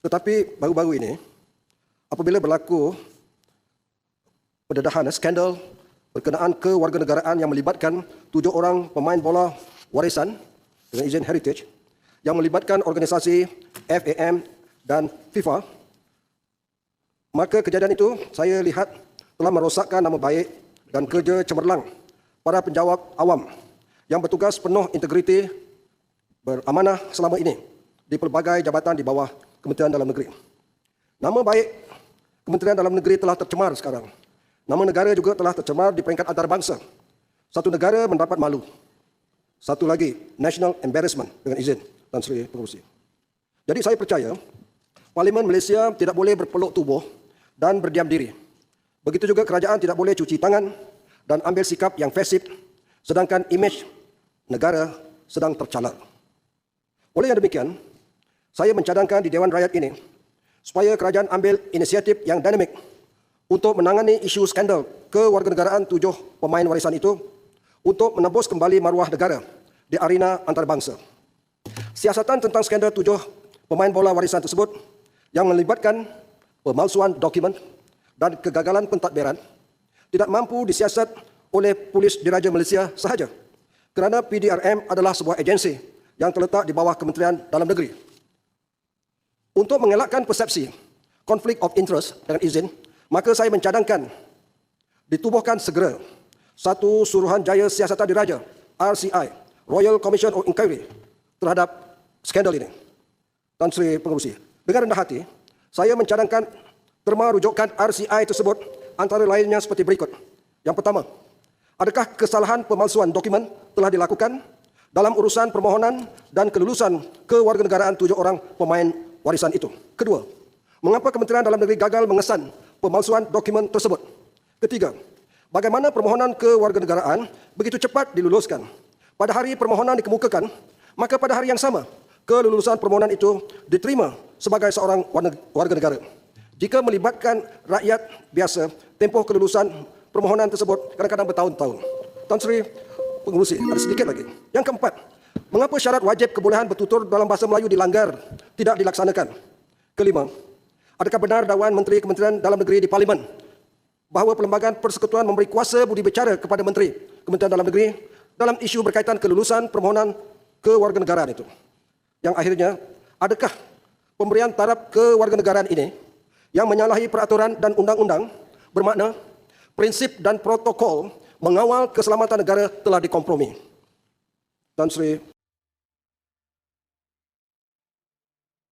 Tetapi baru-baru ini, apabila berlaku pendedahan skandal berkenaan kewarganegaraan yang melibatkan tujuh orang pemain bola warisan dengan izin heritage yang melibatkan organisasi FAM dan FIFA, maka kejadian itu saya lihat telah merosakkan nama baik dan kerja cemerlang para penjawat awam yang bertugas penuh integriti beramanah selama ini di pelbagai jabatan di bawah Kementerian Dalam Negeri. Nama baik Kementerian Dalam Negeri telah tercemar sekarang. Nama negara juga telah tercemar di peringkat antarabangsa. Satu negara mendapat malu. Satu lagi, national embarrassment dengan izin Tan Sri Pengerusi. Jadi saya percaya Parlimen Malaysia tidak boleh berpeluk tubuh dan berdiam diri. Begitu juga kerajaan tidak boleh cuci tangan dan ambil sikap yang fasib sedangkan imej negara sedang tercalar. Oleh yang demikian, saya mencadangkan di Dewan Rakyat ini supaya kerajaan ambil inisiatif yang dinamik untuk menangani isu skandal kewarganegaraan tujuh pemain warisan itu untuk menebus kembali maruah negara di arena antarabangsa. Siasatan tentang skandal tujuh pemain bola warisan tersebut yang melibatkan pemalsuan dokumen dan kegagalan pentadbiran tidak mampu disiasat oleh polis diraja Malaysia sahaja kerana PDRM adalah sebuah agensi yang terletak di bawah Kementerian Dalam Negeri. Untuk mengelakkan persepsi konflik of interest dengan izin, maka saya mencadangkan ditubuhkan segera satu suruhan jaya siasatan diraja RCI Royal Commission of Inquiry terhadap skandal ini. Tan Sri Pengerusi, dengan rendah hati, saya mencadangkan terma rujukan RCI tersebut antara lainnya seperti berikut. Yang pertama, adakah kesalahan pemalsuan dokumen telah dilakukan dalam urusan permohonan dan kelulusan kewarganegaraan tujuh orang pemain warisan itu? Kedua, mengapa Kementerian Dalam Negeri gagal mengesan pemalsuan dokumen tersebut? Ketiga, bagaimana permohonan kewarganegaraan begitu cepat diluluskan? Pada hari permohonan dikemukakan, maka pada hari yang sama, kelulusan permohonan itu diterima sebagai seorang warga negara. Jika melibatkan rakyat biasa, tempoh kelulusan permohonan tersebut kadang-kadang bertahun-tahun. Tan Sri Pengurusi, ada sedikit lagi. Yang keempat, mengapa syarat wajib kebolehan bertutur dalam bahasa Melayu dilanggar, tidak dilaksanakan? Kelima, adakah benar dakwaan Menteri Kementerian Dalam Negeri di Parlimen bahawa Perlembagaan Persekutuan memberi kuasa budi bicara kepada Menteri Kementerian Dalam Negeri dalam isu berkaitan kelulusan permohonan kewarganegaraan itu? Yang akhirnya, adakah pemberian taraf kewarganegaraan ini yang menyalahi peraturan dan undang-undang bermakna prinsip dan protokol mengawal keselamatan negara telah dikompromi. Tan Sri